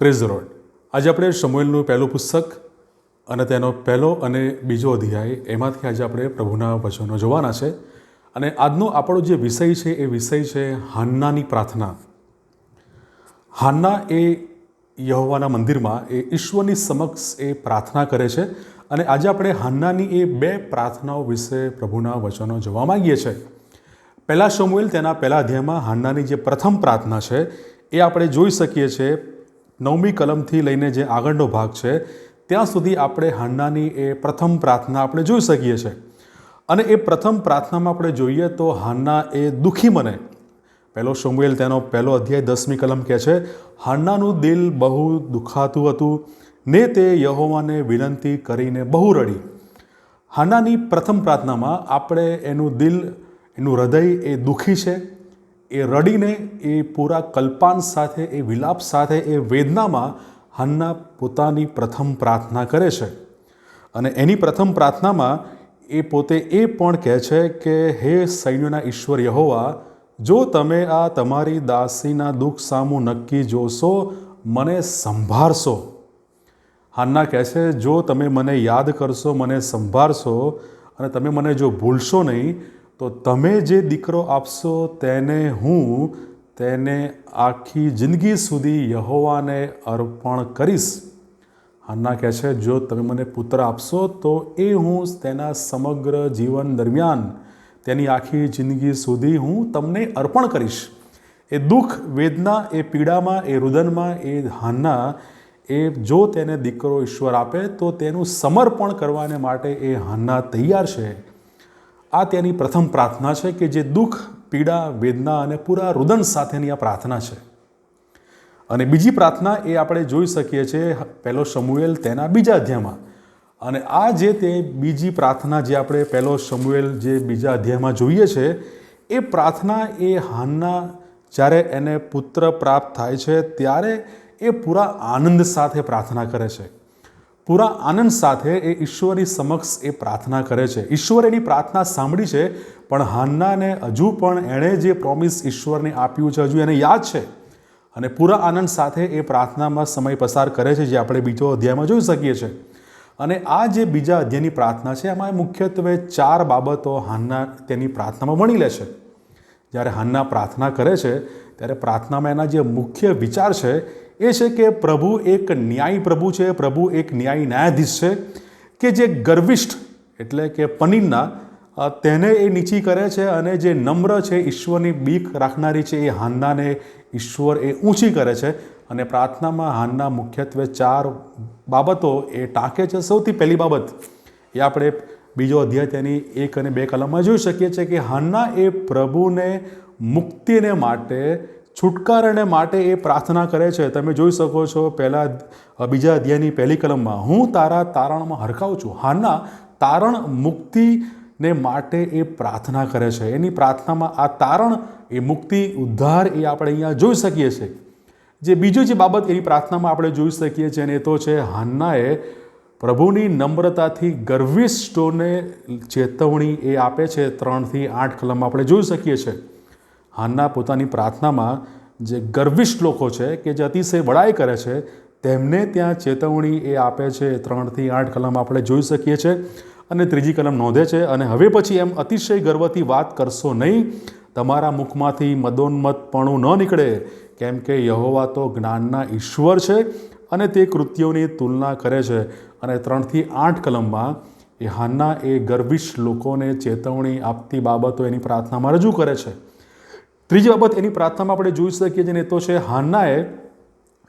Praise road આજે આપણે સમુએલનું પહેલું પુસ્તક અને તેનો પહેલો અને બીજો અધ્યાય એમાંથી આજે આપણે પ્રભુના વચનો જોવાના છે. અને આજનો આપણો જે વિષય છે, એ વિષય છે હાન્નાની પ્રાર્થના. હાન્ના એ યહોવાના મંદિરમાં એ ઈશ્વરની સમક્ષ એ પ્રાર્થના કરે છે અને આજે આપણે હાન્નાની એ બે પ્રાર્થનાઓ વિશે પ્રભુના વચનો જોવા માગીએ છીએ પહેલાં સમુએલ તેના પહેલા અધ્યાયમાં હાન્નાની જે પ્રથમ પ્રાર્થના છે, એ આપણે જોઈ શકીએ છીએ નવમી કલમથી લઈને જે આગળનો ભાગ છે, ત્યાં સુધી આપણે હાન્નાની એ પ્રથમ પ્રાર્થના આપણે જોઈ શકીએ છીએ. અને એ પ્રથમ પ્રાર્થનામાં આપણે જોઈએ તો હાન્ના એ દુઃખી મને. પહેલો શમુએલ તેનો પહેલો અધ્યાય દસમી કલમ કહે છે હાન્નાનું દિલ બહુ દુખાતું હતું, ને તે યહોવાને વિનંતી કરીને બહુ રડી. હાન્નાની પ્રથમ પ્રાર્થનામાં આપણે એનું દિલ, એનું હૃદય એ દુઃખી છે. એ રડીને એ પૂરા કલ્પાન સાથે, એ વિલાપ સાથે, એ વેદનામાં હન્ના પોતાની પ્રથમ પ્રાર્થના કરે છે. અને એની પ્રથમ પ્રાર્થનામાં એ પોતે એ પણ કહે છે કે, હે સૈન્યના ઈશ્વર યહોવા, જો તમે આ તમારી દાસીના દુઃખ સામું નક્કી જોશો, મને સંભાળશો. હાન્ના કહે છે, જો તમે મને યાદ કરશો, મને સંભાળશો અને તમે મને જો ભૂલશો નહીં તો તમે જે દીકરો આપશો તેને હું તેને આખી જિંદગી સુધી યહોવાને અર્પણ કરીશ. હાન્ના કહે છે, જો તમે મને પુત્ર આપશો, તો એ હું તેના સમગ્ર જીવન દરમિયાન તેની આખી જિંદગી સુધી હું તમને અર્પણ કરીશ. એ દુઃખ, વેદના, એ પીડામાં, એ રુદનમાં, એ હાન્ના, એ જો તેને દીકરો ઈશ્વર આપે, તો તેનું સમર્પણ કરવાને માટે એ હાન્ના તૈયાર છે. આ તેની પ્રથમ પ્રાર્થના છે કે જે દુઃખ, પીડા, વેદના અને પૂરા રુદન સાથેની આ પ્રાર્થના છે. અને બીજી પ્રાર્થના એ આપણે જોઈ શકીએ છીએ પહેલો સમુએલ તેના બીજા અધ્યાયમાં. અને આ જે તે બીજી પ્રાર્થના જે આપણે પહેલો સમુએલ જે બીજા અધ્યાયમાં જોઈએ છે, એ પ્રાર્થના એ હાનના જ્યારે એને પુત્ર પ્રાપ્ત થાય છે, ત્યારે એ પૂરા આનંદ સાથે પ્રાર્થના કરે છે. પૂરા આનંદ સાથે એ ઈશ્વરની સમક્ષ એ પ્રાર્થના કરે છે. ઈશ્વર એની પ્રાર્થના સાંભળી છે, પણ હાન્નાને હજુ પણ એણે જે પ્રોમિસ ઈશ્વરને આપ્યું છે, હજુ એને યાદ છે. અને પૂરા આનંદ સાથે એ પ્રાર્થનામાં સમય પસાર કરે છે, જે આપણે બીજો અધ્યાયમાં જોઈ શકીએ છીએ. અને આ જે બીજા અધ્યાયની પ્રાર્થના છે, એમાં મુખ્યત્વે ચાર બાબતો હાન્ના તેની પ્રાર્થનામાં વણી લે છે. જ્યારે હાન્ના પ્રાર્થના કરે છે, ત્યારે પ્રાર્થનામાં એના જે મુખ્ય વિચાર છે એ છે કે પ્રભુ એક ન્યાયી પ્રભુ છે, પ્રભુ એક ન્યાયી ન્યાયાધીશ છે કે જે ગર્વિષ્ઠ એટલે કે પનીરના તેને એ નીચી કરે છે અને જે નમ્ર છે ઈશ્વરની બીક રાખનારી છે એ હાન્નાને ઈશ્વર એ ઊંચી કરે છે અને પ્રાર્થનામાં હાન્ના મુખ્યત્વે ચાર બાબતો એ ટાંકે છે. સૌથી પહેલી બાબત એ આપણે બીજો અધ્યાય તેની એક અને બે કલમમાં જોઈ શકીએ છીએ કે હાન્ના એ પ્રભુને મુક્તિને માટે છુટકારાને માટે એ પ્રાર્થના કરે છે. તમે જોઈ શકો છો પહેલાં બીજા અધ્યાયની પહેલી કલમમાં, હું તારા તારણમાં હરખાઉં છું. હાના તારણ મુક્તિને માટે એ પ્રાર્થના કરે છે. એની પ્રાર્થનામાં આ તારણ, એ મુક્તિ, ઉદ્ધાર એ આપણે અહીંયા જોઈ શકીએ છીએ. જે બીજી જે બાબત એની પ્રાર્થનામાં આપણે જોઈ શકીએ છીએ અને એ તો છે હાન્નાએ પ્રભુની નમ્રતાથી ગર્વિષ્ઠોને ચેતવણી એ આપે છે. ત્રણથી આઠ કલમમાં આપણે જોઈ શકીએ છીએ. હાન્ના પોતાની પ્રાર્થનામાં જે ગર્વિષ્ઠ લોકો છે, કે જે અતિશય વડાઈ કરે છે, તેમને ત્યાં ચેતવણી એ આપે છે, ત્રણથી આઠ કલમ આપણે જોઈ શકીએ છીએ અને ત્રીજી કલમ નોંધે છે, અને હવે પછી એમ અતિશય ગર્વથી વાત કરશો નહીં, તમારા મુખમાંથી મદોન્મતપણું ન નીકળે, કેમ કે યહોવા તો જ્ઞાનના ઈશ્વર છે અને તે કૃત્યોની તુલના કરે છે, અને ત્રણથી આઠ કલમમાં એ હાન્ના એ ગર્વિષ્ઠ લોકોને ચેતવણી આપતી બાબતો એની પ્રાર્થનામાં રજૂ કરે છે. ત્રીજી બાબત, એની પ્રાર્થનામાં આપણે જોઈ શકીએ છીએ ને તો છે, હાન્નાએ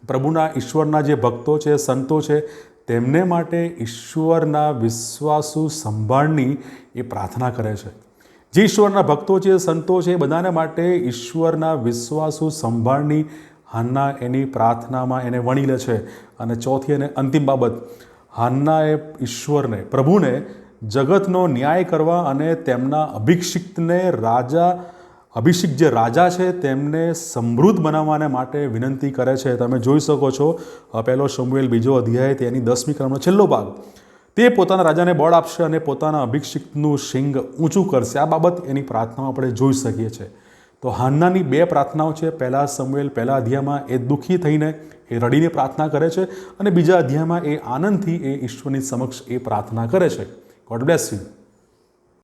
પ્રભુના ઈશ્વરના જે ભક્તો છે, સંતો છે, તેમને માટે ઈશ્વરના વિશ્વાસુ સંભાળની એ પ્રાર્થના કરે છે. જે ઈશ્વરના ભક્તો છે, સંતો છે, એ બધાને માટે ઈશ્વરના વિશ્વાસુ સંભાળની હાન્ના એની પ્રાર્થનામાં એને વણી લે છે. અને ચોથી અને અંતિમ બાબત, હાન્નાએ ઈશ્વરને, પ્રભુને જગતનો ન્યાય કરવા અને તેમના અભિક્ષિતને રાજા અભિષિક જે રાજા છે તેમને સમૃદ્ધ બનાવવાને માટે વિનંતી કરે છે. તમે જોઈ શકો છો પહેલો શમુએલ બીજો અધ્યાય તેની દસમી ક્રમનો છેલ્લો ભાગ. તે પોતાના રાજાને બળ આપશે અને પોતાના અભિષિક્તનું શિંગ ઊંચું કરશે. આ બાબત એની પ્રાર્થનામાં આપણે જોઈ શકીએ છીએ તો હાન્નાની બે પ્રાર્થનાઓ છે. પહેલા સમુએલ, પહેલા અધ્યાયમાં એ દુઃખી થઈને એ રડીને પ્રાર્થના કરે છે અને બીજા અધ્યાયમાં એ આનંદથી એ ઈશ્વરની સમક્ષ એ પ્રાર્થના કરે છે. God bless you